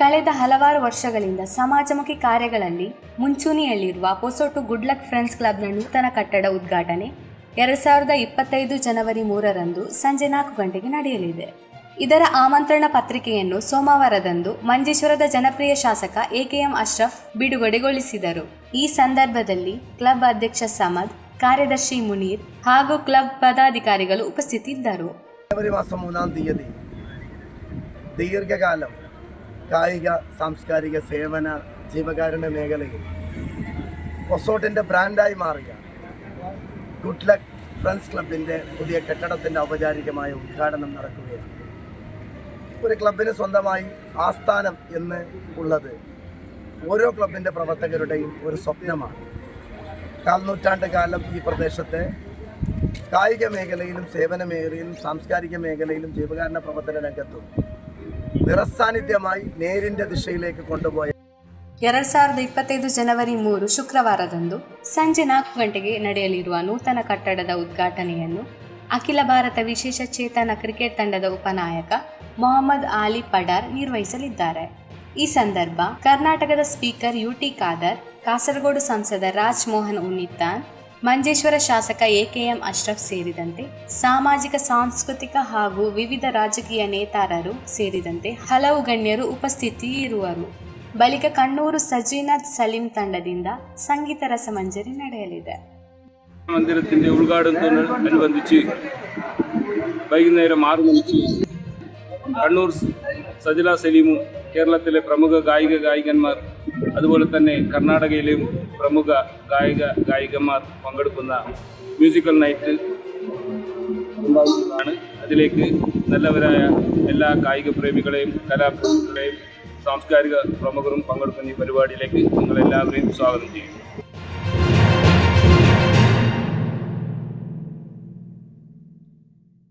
ಕಳೆದ ಹಲವಾರು ವರ್ಷಗಳಿಂದ ಸಮಾಜಮುಖಿ ಕಾರ್ಯಗಳಲ್ಲಿ ಮುಂಚೂಣಿಯಲ್ಲಿರುವ ಪೊಸೊಟು ಗುಡ್ ಲಕ್ ಫ್ರೆಂಡ್ಸ್ ಕ್ಲಬ್ನ ನೂತನ ಕಟ್ಟಡ ಉದ್ಘಾಟನೆ ಎರಡ್ ಸಾವಿರದ ಇಪ್ಪತ್ತೈದು ಜನವರಿ ಮೂರರಂದು ಸಂಜೆ ನಾಲ್ಕು ಗಂಟೆಗೆ ನಡೆಯಲಿದೆ. ಇದರ ಆಮಂತ್ರಣ ಪತ್ರಿಕೆಯನ್ನು ಸೋಮವಾರದಂದು ಮಂಜೇಶ್ವರದ ಜನಪ್ರಿಯ ಶಾಸಕ ಎಕೆಎಂ ಅಶ್ರಫ್ ಬಿಡುಗಡೆಗೊಳಿಸಿದರು. ಈ ಸಂದರ್ಭದಲ್ಲಿ ಕ್ಲಬ್ ಅಧ್ಯಕ್ಷ ಸಮದ್, ಕಾರ್ಯದರ್ಶಿ ಮುನೀರ್ ಹಾಗೂ ಕ್ಲಬ್ ಪದಾಧಿಕಾರಿಗಳು ಉಪಸ್ಥಿತಿದ್ದರು. ജനുവരി മാസം മൂന്നാം തീയതി. ദീർഘകാലം കായിക സാംസ്കാരിക സേവന ജീവകാരുണ്യ മേഖലയിൽ ഒസോട്ടിന്റെ ബ്രാൻഡായി മാറിയ ഗുഡ് ലക്ക് ഫ്രണ്ട്സ് ക്ലബിന്റെ പുതിയ കെട്ടിടത്തിന്റെ ഔപചാരികമായ ഉദ്ഘാടനം നടക്കുകയാണ്. ഒരു ക്ലബിന് സ്വന്തമായി ആസ്ഥാനം എന്ന് ഉള്ളത് ഓരോ ക്ലബിന്റെ പ്രവർത്തകരുടെയും ഒരു സ്വപ്നമാണ്. കാൽനൂറ്റാണ്ട് കാലം ഈ പ്രദേശത്തെ കായിക മേഖലയിലും സേവന മേഖലയിലും സാംസ്കാരിക മേഖലയിലും ജീവകാരുണ്യ പ്രവർത്തന രംഗത്തും നിറസാന്നിധ്യമായി നേരിൻ്റെ ദിശയിലേക്ക് കൊണ്ടുപോയ ಎರಡ್ ಸಾವಿರದ ಇಪ್ಪತ್ತೈದು ಜನವರಿ ಮೂರು ಶುಕ್ರವಾರದಂದು ಸಂಜೆ ನಾಲ್ಕು ಗಂಟೆಗೆ ನಡೆಯಲಿರುವ ನೂತನ ಕಟ್ಟಡದ ಉದ್ಘಾಟನೆಯನ್ನು ಅಖಿಲ ಭಾರತ ವಿಶೇಷ ಚೇತನ ಕ್ರಿಕೆಟ್ ತಂಡದ ಉಪನಾಯಕ ಮೊಹಮ್ಮದ್ ಆಲಿ ಪಡಾರ್ ನಿರ್ವಹಿಸಲಿದ್ದಾರೆ ಈ ಸಂದರ್ಭ ಕರ್ನಾಟಕದ ಸ್ಪೀಕರ್ ಯುಟಿ ಖಾದರ್ ಕಾಸರಗೋಡು ಸಂಸದ ರಾಜ್ ಮೋಹನ್ ಉನ್ನಿತ್ತಾನ್ ಮಂಜೇಶ್ವರ ಶಾಸಕ ಎಕೆಎಂ ಅಶ್ರಫ್ ಸೇರಿದಂತೆ ಸಾಮಾಜಿಕ ಸಾಂಸ್ಕೃತಿಕ ಹಾಗೂ ವಿವಿಧ ರಾಜಕೀಯ ನೇತಾರರು ಸೇರಿದಂತೆ ಹಲವು ಗಣ್ಯರು ಉಪಸ್ಥಿತಿಯಿರುವರು ಬಳಿಕ ಕಣ್ಣೂರು ಸಜೀನಾಥ್ ಸಲೀಂ ತಂಡದಿಂದ ಸಂಗೀತ ರಸಮಂಜರಿ ನಡೆಯಲಿದೆ മന്ദിരത്തിന്റെ ഉദ്ഘാടനത്തോടനുബന്ധിച്ച് വൈകുന്നേരം ആറു മണിക്ക് കണ്ണൂർ സജില സലീമും കേരളത്തിലെ പ്രമുഖ ഗായിക ഗായികന്മാർ അതുപോലെ തന്നെ കർണാടകയിലെയും പ്രമുഖ ഗായിക ഗായികന്മാർ പങ്കെടുക്കുന്ന മ്യൂസിക്കൽ നൈറ്റ് ഉണ്ടാകുന്നതാണ് അതിലേക്ക് നല്ലവരായ എല്ലാ കായിക പ്രേമികളെയും കലാപ്രേമികളെയും സാംസ്കാരിക പ്രമുഖരും പങ്കെടുക്കുന്ന ഈ പരിപാടിയിലേക്ക് നിങ്ങളെല്ലാവരെയും സ്വാഗതം ചെയ്യുന്നു.